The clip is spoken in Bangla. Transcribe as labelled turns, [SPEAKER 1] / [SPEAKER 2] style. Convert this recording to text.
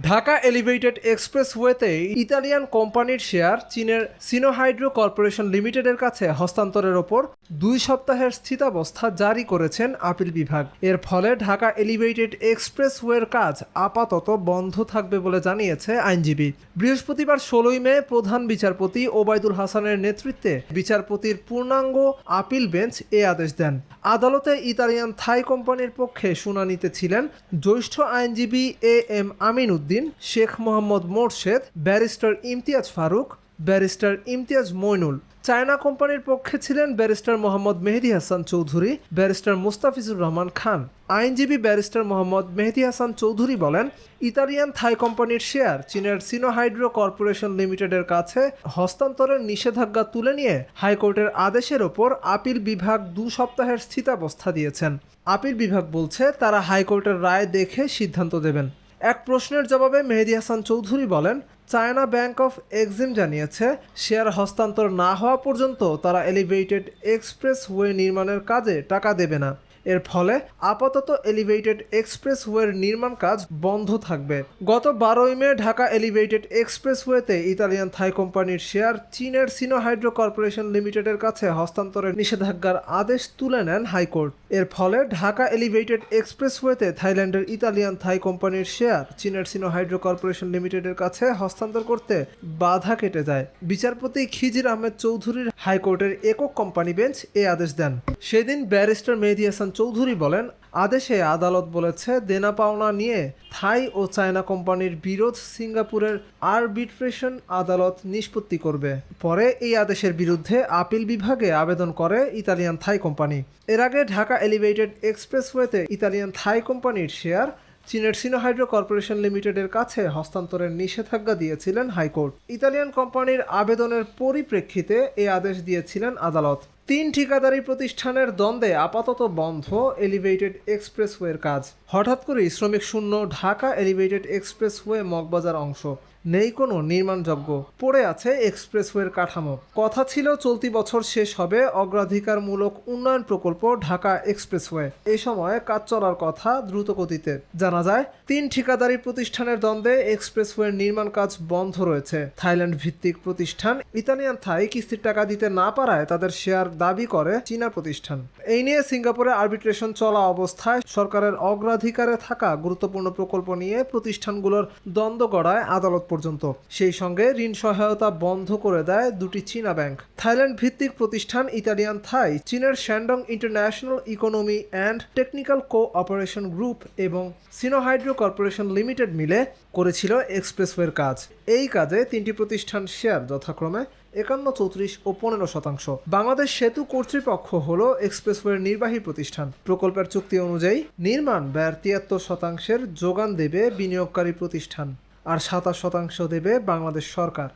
[SPEAKER 1] ঢাকা এলিভেটেড এক্সপ্রেসওয়েতে ইতালিয়ান কোম্পানির শেয়ার চীনের সিনোহাইড্রো কর্পোরেশন লিমিটেডের কাছে হস্তান্তরের ওপর দুই সপ্তাহের স্থিতাবস্থা জারি করেছেন আপিল বিভাগ। এর ফলে ঢাকা এলিভেটেড এক্সপ্রেসওয়ের কাজ আপাতত বন্ধ থাকবে বলে জানিয়েছে আইনজীবী। বৃহস্পতিবার ষোলোই মে প্রধান বিচারপতি ওবায়দুল হাসানের নেতৃত্বে বিচারপতির পূর্ণাঙ্গ আপিল বেঞ্চ এ আদেশ দেন। আদালতে ইতালিয়ান থাই কোম্পানির পক্ষে শুনানিতে ছিলেন জ্যৈষ্ঠ আইনজীবী A M Amin Uddin, Sheikh Mohammad Morshed, barrister Imtiaz Farooq barrister Imtiaz Moinul. China কোম্পানির পক্ষে ছিলেন ব্যারিস্টার মোহাম্মদ মেহেদি হাসান চৌধুরী, ব্যারিস্টার মুস্তাফিজুর রহমান খান। আইনজীবী ব্যারিস্টার মোহাম্মদ মেহেদি হাসান চৌধুরী বলেন, ইতালিয়ান থাই কোম্পানির শেয়ার চীনের সিনোহাইড্রো কর্পোরেশন লিমিটেডের কাছে হস্তান্তরের নিষেধাজ্ঞা তুলে নিয়ে হাইকোর্টের আদেশের ওপর আপিল বিভাগ দু সপ্তাহের স্থিতাবস্থা দিয়েছেন। আপিল বিভাগ বলছে, তারা হাইকোর্টের রায় দেখে সিদ্ধান্ত দেবেন। এক প্রশ্নের জবাবে মেহেদি হাসান চৌধুরী বলেন চায়না ব্যাংক অফ এক্সিম জানিয়েছে, শেয়ার হস্তান্তর না হওয়া পর্যন্ত তারা এলিভেটেড এক্সপ্রেস ওয়ে নির্মাণের কাজে টাকা দেবে না। এর ফলে আপাতত এলিভেটেড এক্সপ্রেসওয়ের নির্মাণ কাজ বন্ধ থাকবে। গত বারোই মে ঢাকা এলিভেটেড এক্সপ্রেসওয়েতে ইতালিয়ান থাই কোম্পানির শেয়ার চীনের সিনোহাইড্রো কর্পোরেশন লিমিটেডের কাছে হস্তান্তরের নিষেধাজ্ঞার আদেশ তুলে নেন হাইকোর্ট। এর ফলে ঢাকা এলিভেটেড এক্সপ্রেসওয়েতে থাইল্যান্ডের ইতালিয়ান থাই কোম্পানির শেয়ার চীনের সিনোহাইড্রো কর্পোরেশন লিমিটেডের কাছে হস্তান্তর করতে বাধা কেটে যায়। বিচারপতি খিজির আহমেদ চৌধুরীর হাইকোর্টের একক কোম্পানি বেঞ্চ এ আদেশ দেন। সেদিন ব্যারিস্টার মেহেদি হাসান চৌধুরী বলেন, আদেশে আদালত বলেছে দেনা পাওনা নিয়ে থাই ও চায়না কোম্পানির বিরোধ সিঙ্গাপুরের আরবিট্রেশন আদালত নিষ্পত্তি করবে। পরে এই আদেশের বিরুদ্ধে আপিল বিভাগে আবেদন করে ইতালিয়ান থাই কোম্পানি। এর আগে ঢাকা এলিভেটেড এক্সপ্রেসওয়েতে ইতালিয়ান থাই কোম্পানির শেয়ার চীনের সিনোহাইড্রো কর্পোরেশন লিমিটেডের কাছে হস্তান্তরের নিষেধাজ্ঞা দিয়েছিলেন হাইকোর্ট। ইতালিয়ান কোম্পানির আবেদনের পরিপ্রেক্ষিতে এই আদেশ দিয়েছিলেন আদালত। তিন ঠিকাদারি প্রতিষ্ঠানের দ্বন্দ্বে আপাতত বন্ধ এলিভেটেড এক্সপ্রেসওয়ের কাজ। হঠাৎ করেই শ্রমিক শূন্য ঢাকা এলিভেটেড এক্সপ্রেসওয়ে মগবাজার অংশ। নেই কোনো নির্মাণযোগ্য পড়ে আছে এক্সপ্রেসওয়ের কাঠামো। কথা ছিল চলতি বছর শেষ হবে অগ্রাধিকারমূলক উন্নয়ন প্রকল্প ঢাকা এক্সপ্রেসওয়ে। এই সময় কাজ চলার কথা দ্রুত গতিতে জানা যায়, তিন ঠিকাদারি প্রতিষ্ঠানের দ্বন্দ্বে এক্সপ্রেসওয়ের নির্মাণ কাজ বন্ধ রয়েছে। থাইল্যান্ড ভিত্তিক প্রতিষ্ঠান ইতালিয়ান থাই কিস্তির টাকা দিতে না পারায় তাদের শেয়ার দাবি করে চীনা প্রতিষ্ঠান। এই নিয়ে সিঙ্গাপুরে আরবিট্রেশন চলা অবস্থায় সরকারের অগ্রাধিকারে থাকা গুরুত্বপূর্ণ প্রকল্প নিয়ে প্রতিষ্ঠানগুলোর দ্বন্দ্ব গড়ায় আদালত পর্যন্ত। সেই সঙ্গে ঋণ সহায়তা বন্ধ করে দেয় দুটি চীনা ব্যাংক। থাইল্যান্ড ভিত্তিক প্রতিষ্ঠান ইতালিয়ান থাই, চীনের Shandong international economy and technical cooperation group এবং সিনোহাইড্রো কর্পোরেশন লিমিটেড মিলে করেছিল এক্সপ্রেসওয়ের কাজ। এই কাজে তিনটি প্রতিষ্ঠান শেয়ার যথাক্রমে একান্ন, চৌত্রিশ ও পনেরো শতাংশ। বাংলাদেশ সেতু কর্তৃপক্ষ হল এক্সপ্রেসওয়ের নির্বাহী প্রতিষ্ঠান। প্রকল্পের চুক্তি অনুযায়ী নির্মাণ ব্যয়ের তিয়াত্তর শতাংশের যোগান দেবে বিনিয়োগকারী প্রতিষ্ঠান, আর সাতাশ শতাংশ দেবে বাংলাদেশ সরকার।